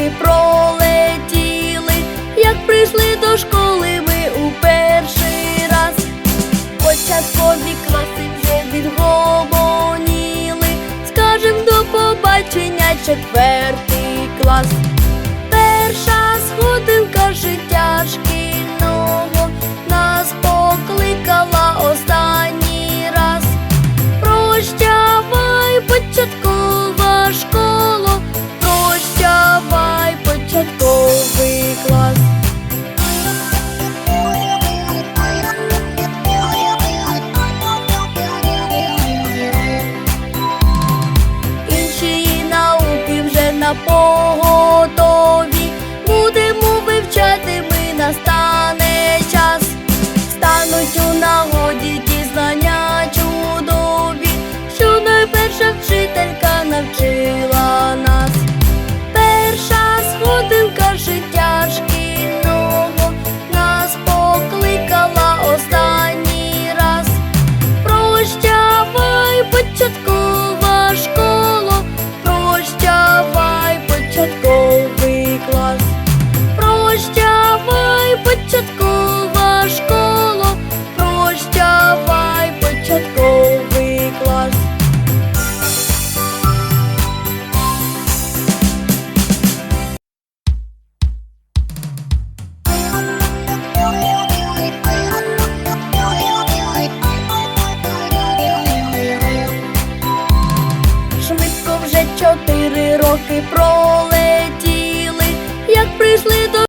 роки пролетіли, як прийшли до школи ми у перший раз, початкові класи вже відгомоніли, скажем до побачення четвертий клас, перша схода. pojo думки про.